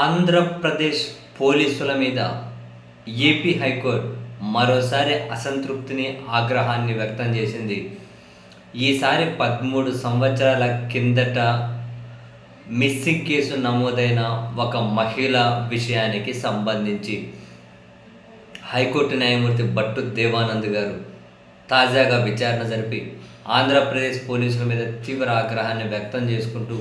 ఆంధ్రప్రదేశ్ పోలీసుల మీద AP high court మరోసారి అసంతృప్తిని ఆగ్రహాన్ని వ్యక్తం చేసింది. ఈసారి పదమూడు సంవత్సరాల కిందట మిస్సింగ్ కేసు నమోదైన ఒక మహిళ విషయానికి సంబంధించి హైకోర్టు న్యాయమూర్తి భట్టు దేవానంద్ గారు తాజాగా విచారణ జరిపి ఆంధ్రప్రదేశ్ పోలీసుల మీద తీవ్ర ఆగ్రహాన్ని వ్యక్తం చేసుకుంటూ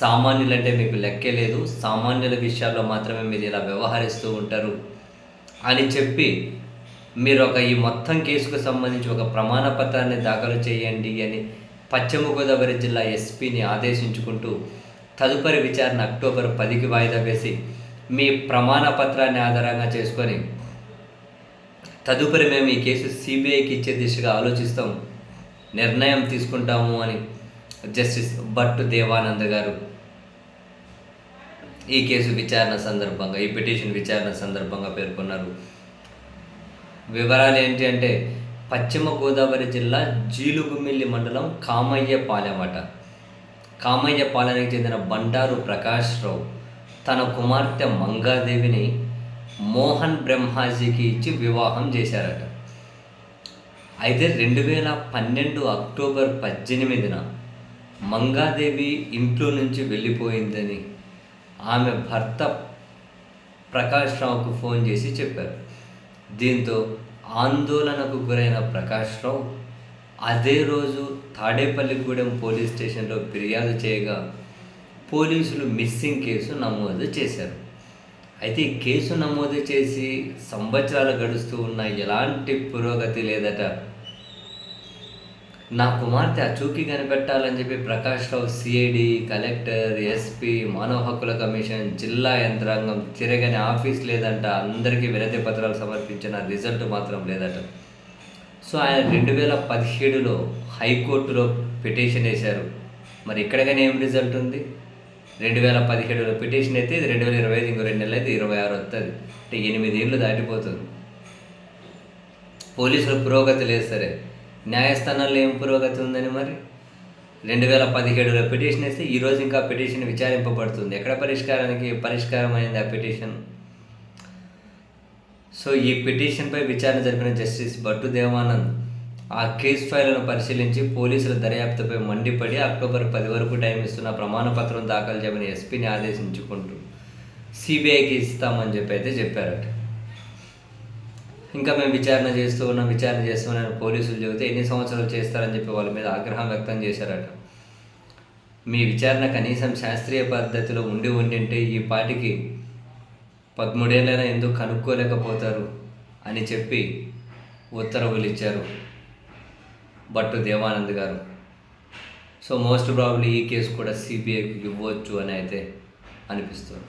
సామాన్యులంటే మీకు లెక్కే లేదు. సామాన్యుల విషయాల్లో మాత్రమే మీరు ఇలా వ్యవహరిస్తూ ఉంటారు అని చెప్పి మీరు ఒక ఈ మొత్తం కేసుకు సంబంధించి ఒక ప్రమాణ పత్రాన్ని దాఖలు చేయండి అని పశ్చిమ గోదావరి జిల్లా ఎస్పీని ఆదేశించుకుంటూ తదుపరి విచారణ అక్టోబర్ పదికి వాయిదా వేసి మీ ప్రమాణ పత్రాన్ని ఆధారంగా చేసుకొని తదుపరి మేము ఈ కేసు సిబిఐకి ఇచ్చే దిశగా ఆలోచిస్తాం నిర్ణయం తీసుకుంటాము అని జస్టిస్ భట్టు దేవానంద్ గారు ఈ కేసు విచారణ సందర్భంగా ఈ పిటిషన్ విచారణ సందర్భంగా పేర్కొన్నారు. వివరాలు ఏంటి అంటే పశ్చిమ గోదావరి జిల్లా జీలుగుమిల్లి మండలం కామయ్యపాలెం అట కామయ్యపాలెనికి చెందిన బండారు ప్రకాష్ రావు తన కుమార్తె మంగాదేవిని మోహన్ బ్రహ్మాజీకి ఇచ్చి వివాహం చేశారట. అయితే రెండు వేల పన్నెండు అక్టోబర్ పద్దెనిమిదిన మంగాదేవి ఇంట్లో నుంచి వెళ్ళిపోయిందని ఆమె భర్త ప్రకాష్ రావుకు ఫోన్ చేసి చెప్పారు. దీంతో ఆందోళనకు గురైన ప్రకాష్ రావు అదే రోజు తాడేపల్లిగూడెం పోలీస్ స్టేషన్లో ఫిర్యాదు చేయగా పోలీసులు మిస్సింగ్ కేసు నమోదు చేశారు. అయితే ఈ కేసు నమోదు చేసి సంవత్సరాలు గడుస్తూ ఉన్న ఎలాంటి పురోగతి లేదట నా కుమార్తె అచూకి కనిపెట్టాలని చెప్పి Prakash Rao CID collector SP మానవ హక్కుల కమిషన్ జిల్లా యంత్రాంగం తిరగని ఆఫీస్ లేదంట. అందరికీ వినతి పత్రాలు సమర్పించిన రిజల్ట్ మాత్రం లేదట. సో ఆయన రెండు వేల పదిహేడులో హైకోర్టులో పిటిషన్ వేశారు. మరి ఇక్కడ ఏం రిజల్ట్ ఉంది? రెండు వేల పదిహేడులో పిటిషన్ అయితే ఇది రెండు వేల ఇరవై ఐదు ఇంకో రెండు నెలలు అయితే ఇరవై ఆరు వస్తుంది అంటే ఎనిమిది ఏళ్ళు దాటిపోతుంది. పోలీసులు పురోగతి లేదు సరే. న్యాయస్థానాల్లో ఏం పురోగతి ఉందని మరి? రెండు వేల పదిహేడులో పిటిషన్ వేస్తే ఈరోజు ఇంకా పిటిషన్ విచారింపబడుతుంది. ఎక్కడ పరిష్కారానికి పరిష్కారం అయింది ఆ పిటిషన్? సో ఈ పిటిషన్పై విచారణ జరిపిన జస్టిస్ భట్టు దేవానంద్ ఆ కేసు ఫైళ్ళను పరిశీలించి పోలీసుల దర్యాప్తుపై మండిపడి అక్టోబర్ పది వరకు టైం ఇస్తున్న ప్రమాణపత్రం దాఖలు చేయమని ఎస్పీని ఆదేశించుకుంటూ సిబిఐకి ఇస్తామని చెప్పి అయితే చెప్పారట. ఇంకా మేము విచారణ చేస్తూ ఉన్నాం విచారణ చేస్తూ పోలీసులు చెబితే ఎన్ని సంవత్సరాలు చేస్తారని చెప్పి వాళ్ళ మీద ఆగ్రహం వ్యక్తం చేశారట. మీ విచారణ కనీసం శాస్త్రీయ పద్ధతిలో ఉండి ఉండింటే ఈ పాటికి పదమూడేళ్ళైనా ఎందుకు కనుక్కోలేకపోతారు అని చెప్పి ఉత్తర్వులు ఇచ్చారు Bhattu Devanand garu. So most probably ఈ కేసు కూడా సిబిఐకి ఇవ్వచ్చు అని అయితే అనిపిస్తుంది.